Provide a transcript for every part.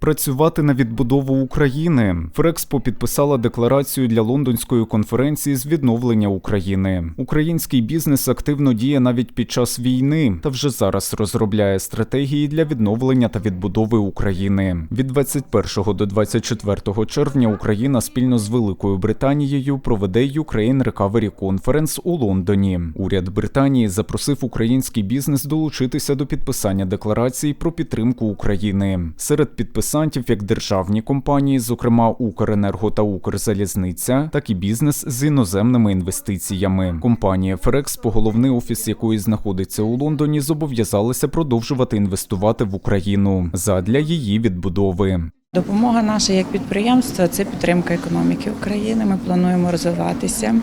Працювати на відбудову України. Фрекспо підписала декларацію для лондонської конференції з відновлення України. Український бізнес активно діє навіть під час війни та вже зараз розробляє стратегії для відновлення та відбудови України. Від 21 до 24 червня Україна спільно з Великою Британією проведе Ukraine Recovery Conference у Лондоні. Уряд Британії запросив український бізнес долучитися до підписання декларації про підтримку України. Серед підписантів як державні компанії, зокрема Укренерго та Укрзалізниця, так і бізнес з іноземними інвестиціями. Компанія Ферекспо, головний офіс якої знаходиться у Лондоні, зобов'язалася продовжувати інвестувати в Україну задля її відбудови. Допомога наша як підприємства це підтримка економіки України. Ми плануємо розвиватися.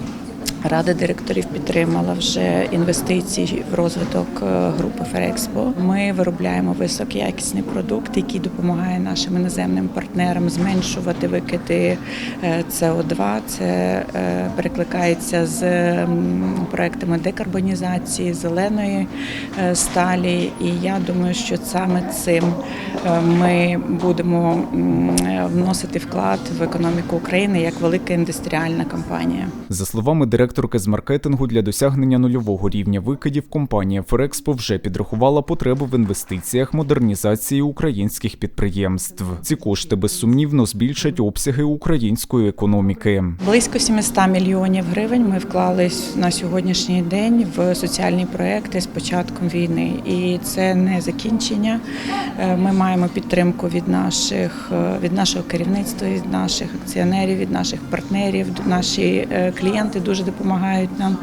Рада директорів підтримала вже інвестиції в розвиток е, групи Ферекспо. Ми виробляємо високоякісний продукт, який допомагає нашим іноземним партнерам зменшувати викиди е, СО2. Це е, перекликається з проектами декарбонізації, зеленої сталі. І я думаю, що саме цим ми будемо вносити вклад в економіку України як велика індустріальна компанія. За словами директорки з маркетингу, для досягнення нульового рівня викидів компанія Ферекспо вже підрахувала потребу в інвестиціях модернізації українських підприємств. Ці кошти безсумнівно збільшать обсяги української економіки. Близько 700 мільйонів гривень ми вклали на сьогоднішній день в соціальні проекти з початком війни, і це не закінчення. Е, Ми маємо підтримку від наших е, від нашого керівництва, від наших акціонерів, від наших партнерів. Наші е, клієнти дуже допомагають нам.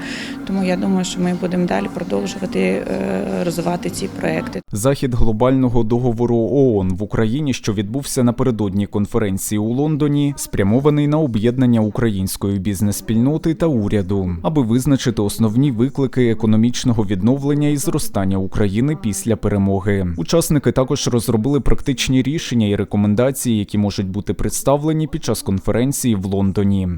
Тому я думаю, що ми будемо далі продовжувати е, розвивати ці проекти. Захід глобального договору ООН в Україні, що відбувся напередодні конференції у Лондоні, спрямований на об'єднання української бізнес-спільноти та уряду, аби визначити основні виклики економічного відновлення і зростання України після перемоги. Учасники також розробили практичні рішення і рекомендації, які можуть бути представлені під час конференції в Лондоні.